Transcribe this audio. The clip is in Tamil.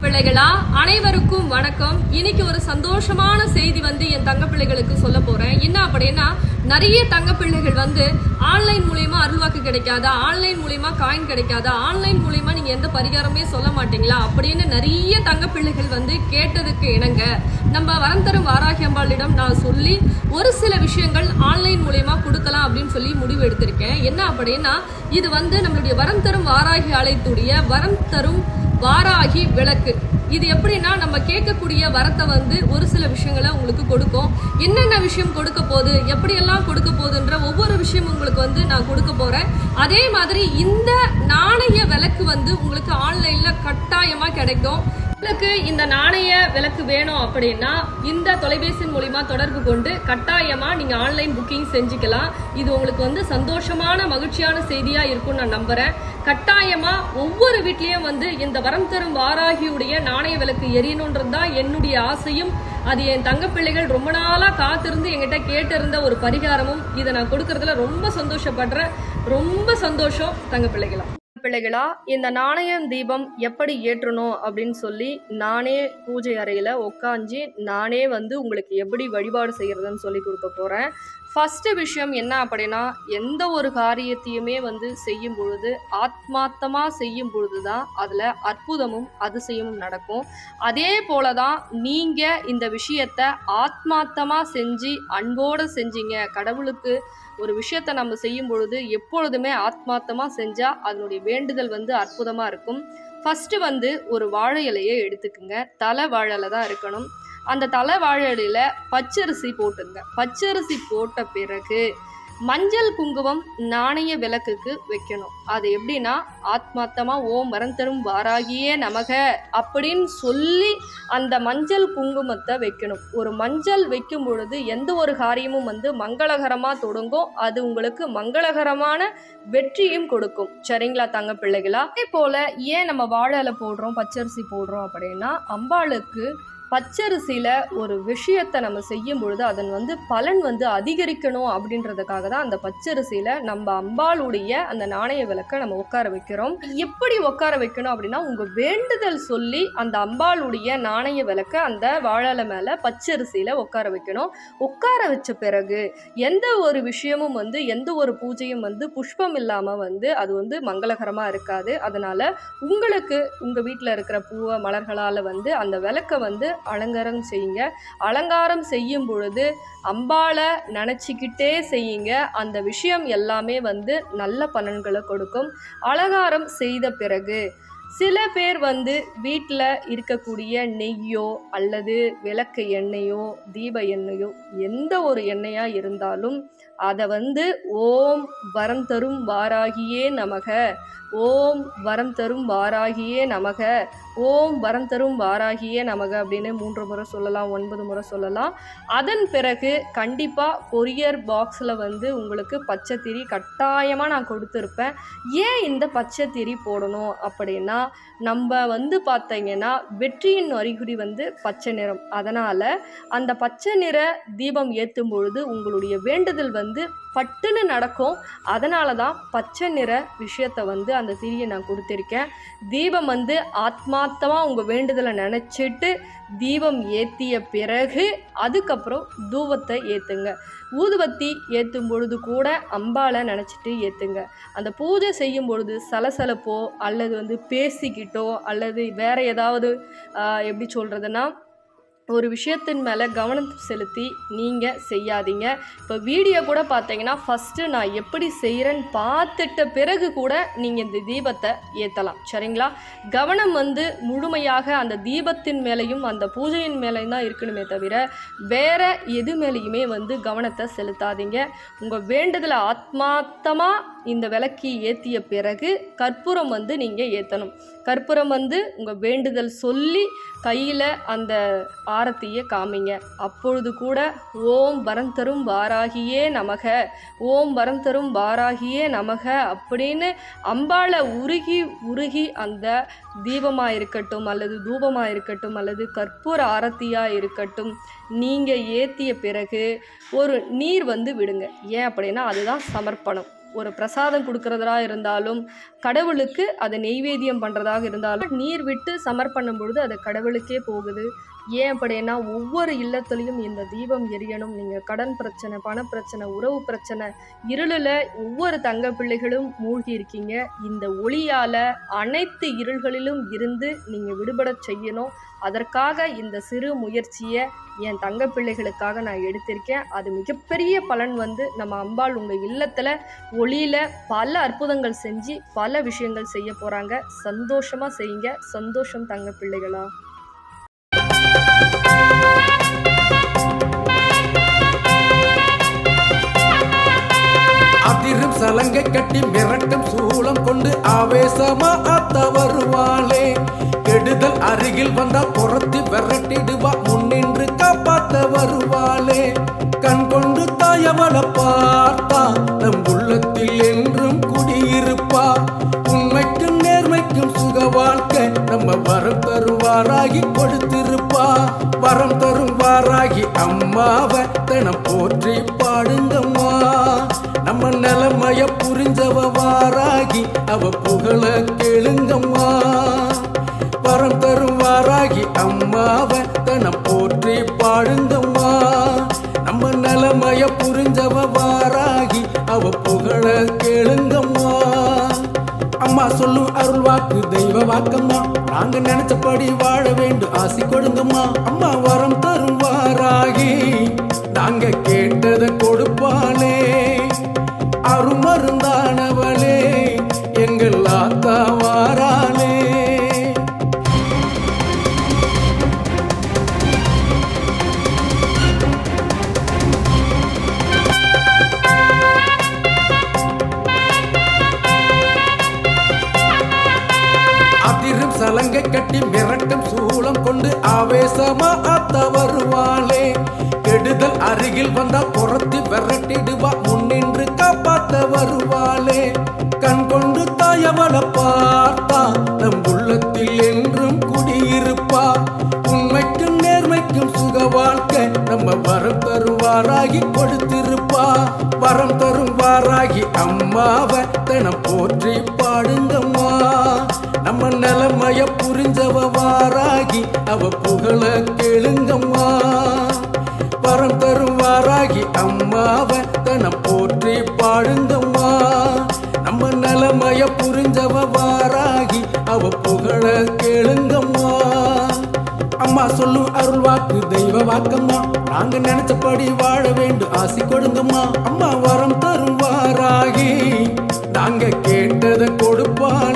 பிள்ளைகளா அனைவருக்கும் வணக்கம். இன்னைக்கு ஒரு சந்தோஷமான செய்தி வந்து என் தங்க பிள்ளைகளுக்கு சொல்ல போறேன். என்ன அப்படின்னா நிறைய தங்க பிள்ளைகள் வந்து ஆன்லைன் மூலியமா அருள்வாக்கு கிடைக்காதா ஆன்லைன் மூலியமா காயின் கிடைக்காதா ஆன்லைன் மூலியமா நீங்க எந்த பரிகாரமே சொல்ல மாட்டீங்களா அப்படின்னு நிறைய தங்க பிள்ளைகள் வந்து கேட்டதுக்கு இணங்க நம்ம வரம் தரும் வாராகி அம்பாளிடம் நான் சொல்லி ஒரு சில விஷயங்கள் ஆன்லைன் மூலியமா கொடுக்கலாம் அப்படின்னு சொல்லி முடிவு எடுத்திருக்கேன். என்ன அப்படின்னா இது வந்து நம்மளுடைய வரம் தரும் வாராகி ஆலயத்துடைய வரம் தரும் வாராகி விளக்கு. இது எப்படின்னா நம்ம கேட்கக்கூடிய வரத்தை வந்து ஒரு சில விஷயங்களை உங்களுக்கு கொடுக்கும். என்னென்ன விஷயம் கொடுக்க போகுது எப்படியெல்லாம் கொடுக்க போகுதுன்ற ஒவ்வொரு விஷயம் உங்களுக்கு வந்து நான் கொடுக்க போகிறேன் அதே மாதிரி இந்த நாணய விளக்கு வந்து உங்களுக்கு ஆன்லைனில் கட்டாயமாக கிடைக்கும். உங்களுக்கு இந்த நாணய விளக்கு வேணும் அப்படின்னா இந்த தொலைபேசி மூலிமா தொடர்பு கொண்டு கட்டாயமா நீங்க ஆன்லைன் புக்கிங் செஞ்சுக்கலாம். இது உங்களுக்கு வந்து சந்தோஷமான மகிழ்ச்சியான செய்தியா இருக்கும்னு நான் நம்புறேன். கட்டாயமா ஒவ்வொரு வீட்லயும் வந்து இந்த வரம் தரும் வாராகியுடைய நாணய விளக்கு எரியணுன்றது தான் என்னுடைய ஆசையும். அது என் தங்க பிள்ளைகள் ரொம்ப நாளா காத்திருந்து என்கிட்ட கேட்டிருந்த ஒரு பரிகாரமும் இதை நான் கொடுக்கறதுல ரொம்ப சந்தோஷப்படுறேன். ரொம்ப சந்தோஷம் தங்க பிள்ளைகளா இந்த நாணயம் தீபம் எப்படி ஏற்றணும் அப்படின்னு சொல்லி நானே பூஜை அறையில் உக்காஞ்சி நானே வந்து உங்களுக்கு எப்படி வழிபாடு செய்கிறதுன்னு சொல்லி கொடுக்க போகிறேன் ஃபஸ்ட்டு விஷயம் என்ன அப்படின்னா எந்த ஒரு காரியத்தையுமே வந்து செய்யும் பொழுது ஆத்மார்த்தமாக செய்யும் பொழுது தான் அதில் அற்புதமும் அதிசயமும் நடக்கும். அதே போல தான் நீங்கள் இந்த விஷயத்த ஆத்மார்த்தமாக செஞ்சு அன்போடு செஞ்சீங்க கடவுளுக்கு ஒரு விஷயத்த நம்ம செய்யும் பொழுது எப்பொழுதுமே ஆத்மார்த்தமாக செஞ்சால் அதனுடைய வேண்டுதல் வந்து அற்புதமாக இருக்கும். ஃபஸ்ட்டு வந்து ஒரு வாழை இலையை எடுத்துக்குங்க. தலை வாழலை தான் இருக்கணும். அந்த தலை வாழை பச்சரிசி போட்டுங்க. பச்சரிசி போட்ட பிறகு மஞ்சள் குங்குமம் நாணய விளக்குக்கு வைக்கணும். அது எப்படின்னா ஆத்மார்த்தமாக ஓம் வரம் தரும் வாராகியே நமக அப்படின்னு சொல்லி அந்த மஞ்சள் குங்குமத்தை வைக்கணும். ஒரு மஞ்சள் வைக்கும் பொழுது எந்த ஒரு காரியமும் வந்து மங்களகரமாக தொடங்கும் அது உங்களுக்கு மங்களகரமான வெற்றியும் கொடுக்கும். சரிங்களா தங்க பிள்ளைகளா? அதே போல் ஏன் நம்ம வாழலை போடுறோம் பச்சரிசி போடுறோம் அப்படின்னா அம்பாளுக்கு பச்சரிசியில் ஒரு விஷயத்தை நம்ம செய்யும் பொழுது அதன் வந்து பலன் வந்து அதிகரிக்கணும் அப்படின்றதுக்காக தான் அந்த பச்சரிசியில் நம்ம அம்பாளுடைய அந்த நாணய விளக்கை நம்ம உட்கார வைக்கிறோம். எப்படி உட்கார வைக்கணும் அப்படின்னா உங்கள் வேண்டுதல் சொல்லி அந்த அம்பாளுடைய நாணய விளக்கை அந்த வாழலை மேலே பச்சரிசியில் உட்கார வைக்கணும். உட்கார வச்ச பிறகு எந்த ஒரு விஷயமும் வந்து எந்த ஒரு பூஜையும் வந்து புஷ்பம் இல்லாமல் வந்து அது வந்து மங்களகரமாக இருக்காது. அதனால் உங்களுக்கு உங்கள் வீட்டில் இருக்கிற பூவை மலர்களால் வந்து அந்த விளக்கை வந்து அலங்காரம் செய்யுங்க. அலங்காரம் செய்யும் பொழுது அம்பாளை நினச்சிக்கிட்டே செய்யுங்க. அந்த விஷயம் எல்லாமே வந்து நல்ல பலன்களை கொடுக்கும். அலங்காரம் செய்த பிறகு சில பேர் வந்து வீட்டில் இருக்கக்கூடிய நெய்யோ அல்லது விளக்கு எண்ணெயோ தீப எண்ணெயோ எந்த ஒரு எண்ணெயாக இருந்தாலும் அதை வந்து ஓம் வரம் தரும் வாராகியே நமக. ஓம் வரம் தரும் வாராகியே நமக. ஓம் வரம் தரும் வாராகியே நமக அப்படின்னு மூன்று முறை சொல்லலாம் ஒன்பது முறை சொல்லலாம். அதன் பிறகு கண்டிப்பாக கொரியர் பாக்ஸில் வந்து உங்களுக்கு பச்சைத்திரி கட்டாயமாக நான் கொடுத்துருப்பேன். ஏன் இந்த பச்சைத்திரி போடணும் அப்படின்னா நம்ம வந்து பார்த்தீங்கன்னா வெற்றியின் அறிகுறி வந்து பச்சை நிறம். அதனால் அந்த பச்சை நிற தீபம் ஏற்றும் பொழுது உங்களுடைய வேண்டுதல் வந்து பட்டுன்னு நடக்கும். அதனால தான் பச்சை நிற விஷயத்தை வந்து அந்த திரியை நான் கொடுத்துருக்கேன். தீபம் வந்து ஆத்மா ஆத்மார்த்தமாக உங்கள் வேண்டுதலை நினச்சிட்டு தீபம் ஏற்றிய பிறகு அதுக்கப்புறம் தூபத்தை ஏற்றுங்க ஊதுபத்தி ஏற்றும் பொழுது கூட அம்பாவை நினச்சிட்டு ஏற்றுங்க அந்த பூஜை செய்யும் பொழுது சலசலப்போ அல்லது வந்து பேசிக்கிட்டோ அல்லது வேற ஏதாவது எப்படி சொல்கிறதுனா ஒரு விஷயத்தின் மேலே கவனம் செலுத்தி நீங்கள் செய்யாதீங்க. இப்போ வீடியோ கூட பார்த்தீங்கன்னா ஃபஸ்ட்டு நான் எப்படி செய்கிறேன்னு பார்த்துட்ட பிறகு கூட நீங்கள் இந்த தீபத்தை ஏற்றலாம் சரிங்களா? கவனம் வந்து முழுமையாக அந்த தீபத்தின் மேலேயும் அந்த பூஜையின் மேலேயும் தான் இருக்கணுமே தவிர வேற எது மேலேயுமே வந்து கவனத்தை செலுத்தாதீங்க. உங்கள் வேண்டுதலை ஆத்மார்த்தமாக இந்த விளக்கி ஏற்றிய பிறகு கற்பூரம் வந்து நீங்கள் ஏற்றணும் கற்பூரம் வந்து உங்கள் வேண்டுதல் சொல்லி கையில் அந்த ஆரத்தியை காமிங்க. அப்பொழுது கூட ஓம் வரம் தரும் வாராகியே நமக ஓம் வரம் தரும் வாராகியே நமக அப்படின்னு அம்பாளை உருகி உருகி அந்த தீபமாக இருக்கட்டும் அல்லது தூபமாக இருக்கட்டும் அல்லது கற்பூர ஆரத்தியாக இருக்கட்டும் நீங்கள் ஏற்றிய பிறகு ஒரு நீர் வந்து விடுங்க. ஏன் அப்படின்னா அதுதான் சமர்ப்பணம். ஒரு பிரசாதம் கொடுக்கறதா இருந்தாலும் கடவுளுக்கு அதை நெய்வேத்தியம் பண்ணுறதாக இருந்தாலும் நீர் விட்டு சமர்ப்பணம் பொழுது அது கடவுளுக்கே போகுது. ஏன் அப்படின்னா ஒவ்வொரு இல்லத்துலேயும் இந்த தீபம் எரியணும். நீங்கள் கடன் பிரச்சனை பணப்பிரச்சனை உறவு பிரச்சனை இருளில் ஒவ்வொரு தங்க பிள்ளைகளும் மூழ்கி இருக்கீங்க. இந்த ஒளியால் அனைத்து இருள்களிலும் இருந்து நீங்கள் விடுபட செய்யணும். அதற்காக இந்த சிறு முயற்சியை என் தங்க பிள்ளைகளுக்காக நான் எடுத்திருக்கேன். அது மிகப்பெரிய பலன் வந்து நம்ம அம்பாள் உங்கள் இல்லத்தில் ஒளியில் பல அற்புதங்கள் செஞ்சு பல விஷயங்கள் செய்ய போகிறாங்க சந்தோஷமாக செய்யுங்க. சந்தோஷம் தங்க பிள்ளைகளா. அதிரும் சலங்கை கட்டி மிரட்டும் சூளம் கொண்டு ஆவேசமா அத்த வருவாளே. கெடுதல் அருகில் வந்தா புறத்து விரட்டிடுவா. முன்னின்று காப்பாத்த வருவாளே. கண் கொண்டு தாயவள பார்த்தா நம் உள்ள வாராகி கொடுத்திருப்பா வரம் தரும் வாராகி அம்மாவை தினம் போற்றி பாடுங்கம்மா. நம்ம நிலைமைய புரிஞ்சவ வாராகி அவ புகழ சொல்லும் அருள் வாக்கு தெய்வ வாக்கம்மா. நாங்க நினைச்சபடி வாழ வேண்டும் ஆசி கொடுங்கம்மா. அம்மா வரம் தரும் வாராகி நாங்க கேட்டதை கொடுப்பாளே அருமருந்தான சலங்கை கட்டி மிரட்டும் சூளம் கொண்டு ஆவேசமா அத்த வருவாளே. கெடுதல் அருகில் வந்தா புறத்தி விரட்டிடுவா முன்னின்று காப்பாத்த வருவாளே. கண் கொண்டு தாயவள பார்த்தா நம் உள்ளத்தில் என்றும் குடியிருப்பா. உண்மைக்கும் நேர்மைக்கும் சுக வாழ்க்கை நம்ம வரம் தருவாராகி கொடுத்திருப்பா. வரம் தருவாராகி அம்மாவை தினம் போற்றிப்பா. புரிஞ்சவ வாராகி அவ புகழ கேளுங்கம்மா. அம்மா சொல்லும் அருள் வாக்கு தெய்வ வாக்கம்மா. நாங்க நினைச்சபடி வாழ வேண்டும் ஆசி கொடுங்கம்மா. அம்மா வரம் தரும் வாராகி நாங்க கேட்டதை கொடுப்பான்